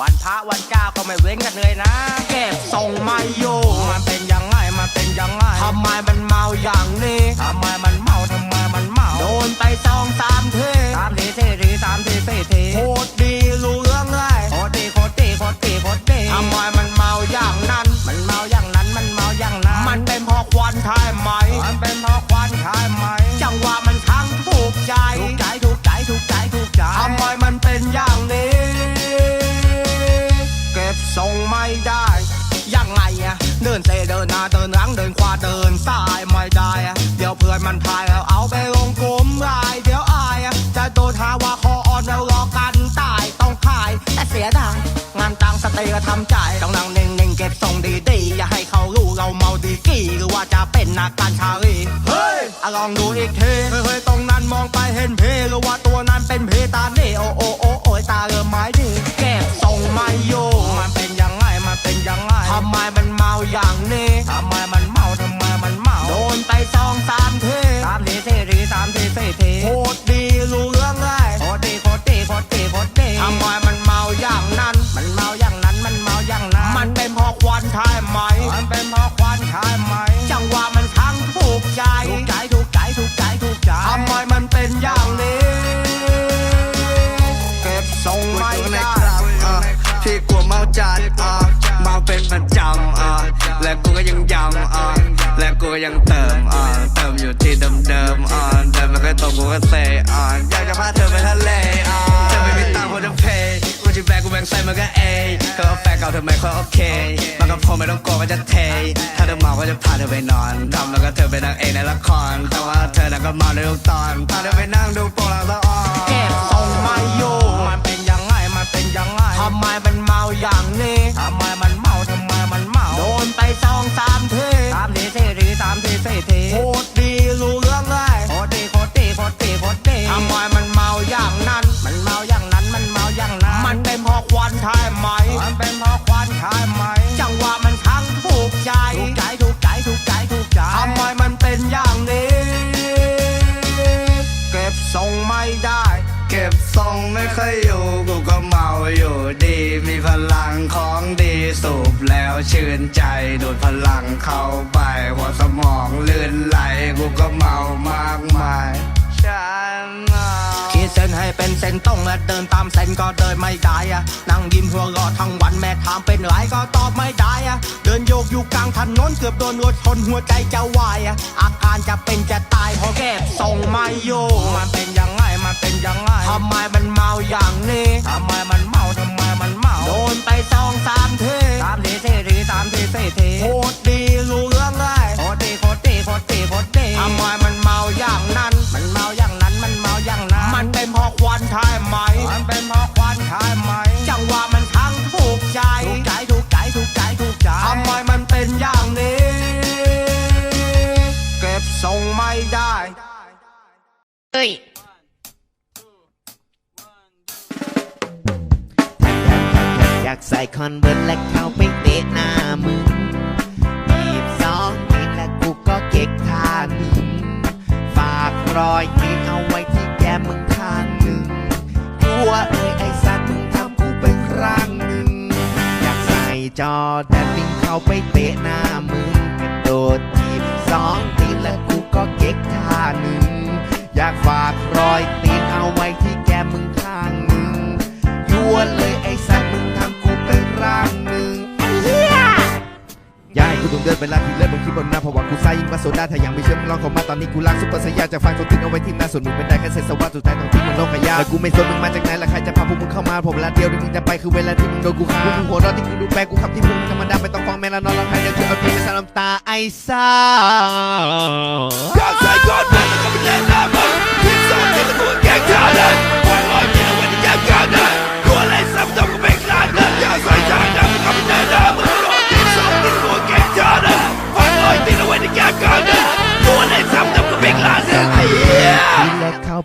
วันพระวันเจ้าก็ไม่เว้นกันเลยนะ เก็บส่งไม่อยู่มันเป็นยังไงมันเป็นยังไงทำไมมันเมาอย่างนี้ทำไมมันเมาทำไมมันเมาโดนไปสองสามทีสามทีสี่ทีสามทีสี่ที นหน้าเดินหลังเดินขวาเดินซ้ายไม่ได้อะเดี๋ยวเพื่อนมันพายแล้วเอาไปลงกลุ่มรายเดี๋ยวอายอะจะโดนหาว่าคออ่อนแล้วรอกันตายต้องขายแต่เสียดายงานตังสเตย์ก็ทำใจายต้องนั่งเน่งเน่งๆเก็บทรงดีๆอย่าให้เขารู้เราเมาดีกี่หรือว่าจะเป็นนักการชาลีเฮ้ยอะลองดูอีกทีเฮ้ยเฮ้ยตรงนั้นมองไปเห็นเพหรือว่าตัวนั้นเป็นเพตานี่โอโอโอโอยตาเริ่มไม้ดีเก็บทรงไม่อยู่มันเป็นยังไงมันเป็นยังไงทำไมมันเมาอย่างนี้ทำไม สามทีสี่ทีโคตรดีรู้เรื่องเลยโคตรดีโคตรดีโคตรดีโคตรดีทำไมมันเมาอย่างนั้น มันเมาอย่างนั้นมันเมาอย่างนั้น มันเป็นเพราะควันใช่ไหม มันเป็นเพราะควันใช่ไหม จังหวะมันทั้งถูกใจ ถูกใจถูกใจถูกใจถูกใจทำไมมันเป็นอย่างนี้ เก็บทรงไม่ได้ที่กลัวเมาจัดอะเมาเป็นประจำอะและกูก็ยังย้ำอะ และกูก็ยังเติมอะเติมอยู่ที่เดิมๆอะเดิมแล้วก็ตรงกูก็เซอะอยากจะพาเธอไปทะเลอะเธอไม่มีตังค์พอจะเพย์กูจะแบกกูแบงใส่มันก็เอเธอเอาแฟนเก่าเธอไม่ค่อยโอเคมันก็พอไม่ต้องกลัวก็จะเท ถ้าเธอเมาก็จะพาเธอไปนอนทำแล้วก็เธอเป็นนางเอกในละครแต่ว่าเธอน่ะก็เมาในทุกตอนพาเธอไปนั่งดูโปรลางสะอ่อนเก็บทรงไม่อ สามทีสี่ทีโคตรดีรู้เรื่องเลยโคตรดีโคตรดีโคตรดีโคตรดีทำไมมันเมาอย่างนั้น มันเมาอย่างนั้นมันเมาอย่างนั้น มันเป็นเพราะควันใช่ไหม มันเป็นเพราะควันใช่ไหม จังหวะมันทั้งถูกใจ ถูกใจถูกใจถูกใจถูกใจทำไมมันเป็นอย่างนี้ เก็บทรงไม่ได้ เก็บทรงไม่ค่อยอยู่กูก็เมาอยู่ดี มีพลังของดีสูบแล้วชื่นใจดูดพลังเข้าไปหัวสมองลื่นไหลกูก็ เมามากมายฉันอะขีดเส้นให้เป็นเส้นตรงและเดินตามเส้นก็เดินไม่ได้อะนั่งยิ้มหัวเราะทั้งวันแม่ถามเป็นไรก็ตอบไม่ได้อะเดินโยกอยู่กลางถนนเกือบโดนรถชนหัวใจจะวายอะอาการจะเป็นจะตายเพราะเก็บทรงไม่อยู่มันเป็นยังไงมันเป็นยังไงทำไมมันเมาอย่างนี้ทำไมมันเมาทำไมมันเมาโดนไปสองสามทีสามทีสี่ทีสามทีสี่ทีโคตรดีรู้ ทำไมมันเมาอย่างนั้น มันเมาอย่างนั้น มันเมาอย่างนั้น มันเป็นเพราะควันใช่ไหม มันเป็นเพราะควันใช่ไหม จังหวะมันทั้งถูกใจ ถูกใจ ถูกใจ ถูกใจ ถูกใจ ทำไมมันเป็นอย่างนี้ เก็บทรงไม่ได้เอ้ยอยากใส่คอนเวิร์ตและเข้าไปเตะหน้ามึง รอยตีดเอาไว้ที่แก้มมึงข้างหนึ่งกลัวเอ้ยไอ้สัตว์มึงทำกูไปครั้งหนึ่งอยากใส่จอแดนวิ่งเข้าไปเตะหน้ามึงกระโดดทีบสองทีและกูก็เก๊กท่าหนึ่งอยากฝากรอยตี เวลาที่เลิกบนคิดบนหน้าเพราะว่ากูซ่ายิ่งมาโซดาถ้ายังไม่เชื่อมึงลองเข้ามาตอนนี้กูล้างซุปเปอร์สยาจากฟังโซตินเอาไว้ที่หน้าส่วนมึงเป็นได้แค่เศษสวัสดิ์สุดท้ายต้องทิ้งมันโลงขยะแล้วกูไม่สนมึงมาจากไหนและใครจะพาพวกมึงเข้ามาผมเวลาเดียวที่มึงจะไปคือเวลาที่มึงโดนกูฆ่าพวกมึงหัวเราะที่กูดูแปลกกูขับที่มึงธรรมดาไม่ต้องฟ้องแม่ละนอนร้องไห้เดี๋ยวกูเอาที่ไปสาน้ำตาไอ้ซ่า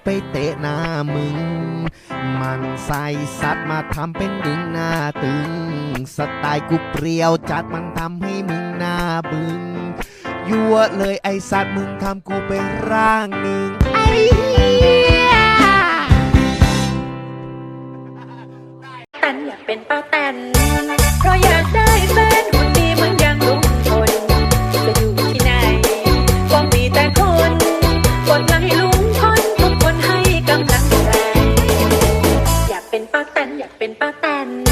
ไปเตะหน้ามึง มันใส่สัตว์มาทำเป็นดึงหน้าตึง สไตล์กูเปรี้ยวจัดมันทำให้มึงหน้าบึง ยั่วเลยไอสัตว์มึงทำกูเป็นร่างหนึ่งไอ้เหี้ยตันอยากเป็นป้าแตนเพราะอยาก เป็นป้าแตน